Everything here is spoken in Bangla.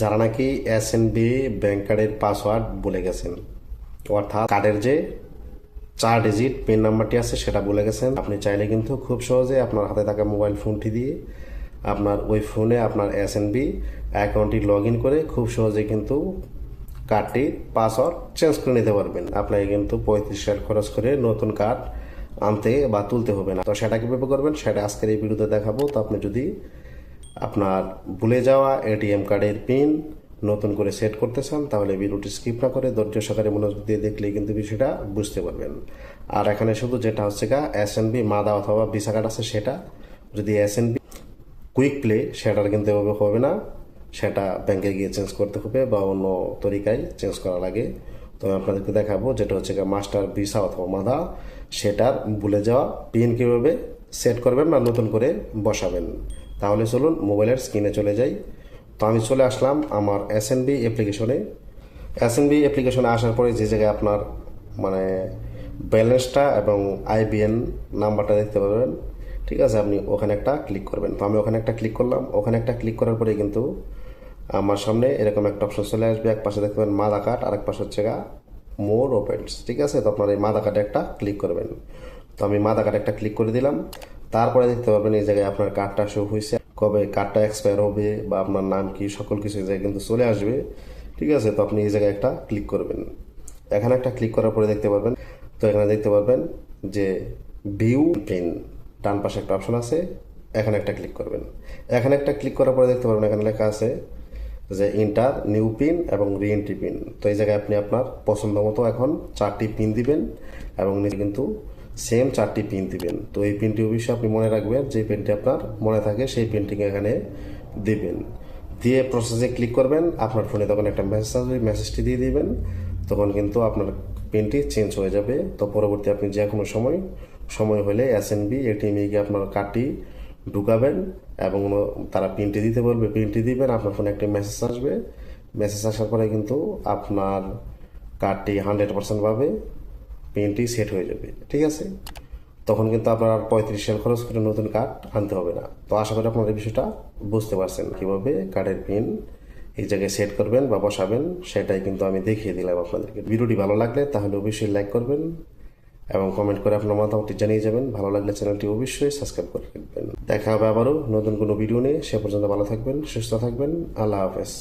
যারা নাকি এস এন বি ব্যাংক কার্ডের পাসওয়ার্ড বলে গেছেন, অর্থাৎ কার্ডের যে চার ডিজিট পিন নাম্বারটি আছে সেটা বলে গেছেন, আপনি চাইলে কিন্তু খুব সহজে আপনার হাতে থাকা মোবাইল ফোনটি দিয়ে আপনার ওই ফোনে আপনার এস এন বি অ্যাকাউন্টটি লগ ইন করে খুব সহজে কিন্তু কার্ডটির পাসওয়ার্ড চেঞ্জ করে নিতে পারবেন। আপনাকে কিন্তু পঁয়ত্রিশ হাজার খরচ করে নতুন কার্ড আনতে বা তুলতে হবে না। তো সেটা কীভাবে করবেন, সেটা আজকের এই ভিডিওতে দেখাবো। তো আপনি যদি আপনার ভুলে যাওয়া এটিএম কার্ডের পিন নতুন করে সেট করতে চান, তাহলে ভিডিওটি স্কিপ না করে ধৈর্য সহকারে মনোযোগ দিয়ে দেখলেই কিন্তু বিষয়টা বুঝতে পারবেন। আর এখানে শুধু যেটা হচ্ছে গা এস এন বি মাদা অথবা ভিসা কার্ড আছে সেটা। যদি S N B quick play সেটার কিন্তু এভাবে হবে না। সেটা ব্যাংকে গিয়ে চেঞ্জ করতে হবে বা অন্য তরিকায় চেঞ্জ করা লাগে তো আমি আপনাদেরকে দেখাবো যেটা হচ্ছে মাস্টার ভিসা অথবা মাদা। সেটার ভুলে যাওয়া পিন কীভাবে সেট করবেন বা নতুন করে বসাবেন। তাহলে চলুন মোবাইলের স্ক্রিনে চলে যাই। তো আমি চলে আসলাম আমার এস এন বি অ্যাপ্লিকেশনে এস এন বি অ্যাপ্লিকেশনে আসার পরে যে জায়গায় আপনার মানে ব্যালেন্সটা এবং আইবিএন নাম্বারটা দেখতে পাবেন, ঠিক আছে? আপনি ওখানে একটা ক্লিক করবেন। তো আমি ওখানে একটা ক্লিক করলাম। ওখানে একটা ক্লিক করার পরে কিন্তু আমার সামনে এরকম একটা অপশন চলে আসবে। এক পাশে দেখতে পাবেন মাদা কার্ড আরেক পাশে হচ্ছে গা মোর ওপেন্স ঠিক আছে? তো আপনার এই মাদা কার্ডে একটা ক্লিক করবেন। তো আমি মাদা কার্ডে একটা ক্লিক করে দিলাম। তারপরে দেখতে পাবেন এই জায়গায় আপনার কার্ডটা শো হয়েছে। কবে কার্ডটা এক্সপায়ার হবে বা আপনার নাম কি, সকল কিছু এই জায়গায় কিন্তু চলে আসবে। ঠিক আছে? তো আপনি এই জায়গায় একটা ক্লিক করবেন। এখানে একটা ক্লিক করার পরে দেখতে পারবেন, তো এখানে দেখতে পারবেন যে ভিউ পিন ডান পাশে একটা অপশন আছে, এখানে একটা ক্লিক করবেন। এখানে একটা ক্লিক করার পরে দেখতে পারবেন, এখানে লেখা আছে যে ইন্টার নিউ পিন এবং রি রিএন্ট্রি পিন তো এই জায়গায় আপনি আপনার পছন্দ মতো এখন চারটি পিন দিবেন এবং নিচে কিন্তু সেম চারটি পিন দিবেন। তো এই পিনটি অবশ্যই আপনি মনে রাখবেন, যে পিনটি আপনার মনে থাকে, সেই পিনটিকে এখানে দিবেন। দিয়ে প্রসেসে ক্লিক করবেন, আপনার ফোনে তখন একটা মেসেজ আসবে মেসেজটি দিয়ে দিবেন। তখন কিন্তু আপনার পিনটি চেঞ্জ হয়ে যাবে। তো পরবর্তী আপনি যে কোনো সময় সময় হলে এস এন বি এটিএমে গিয়ে আপনার কার্ডটি ঢুকাবেন এবং তারা পিনটি দিতে বলবে। পিনটি দিবেন, আপনার ফোনে একটি মেসেজ আসবে। মেসেজ আসার পরে কিন্তু আপনার কার্ডটি হান্ড্রেড পার্সেন্ট পাবে। পিনটি সেট হয়ে যাবে, ঠিক আছে? তখন কিন্তু আপনার পঁয়ত্রিশ সাল খরচ করে নতুন কার্ড আনতে হবে না। তো আশা করি আপনারা এই বিষয়টা বুঝতে পারছেন কীভাবে কার্ডের পিন এই জায়গায় সেট করবেন বা বসাবেন, সেটাই কিন্তু আমি দেখিয়ে দিলাম আপনাদেরকে। ভিডিওটি ভালো লাগলে তাহলে অবশ্যই লাইক করবেন এবং কমেন্ট করে আপনার মতামতটি জানিয়ে যাবেন। ভালো লাগলে চ্যানেলটি অবশ্যই সাবস্ক্রাইব করে রাখবেন। দেখা হবে আবারও নতুন কোনো ভিডিও নিয়ে। সে পর্যন্ত ভালো থাকবেন, সুস্থ থাকবেন। আল্লাহ হাফেজ।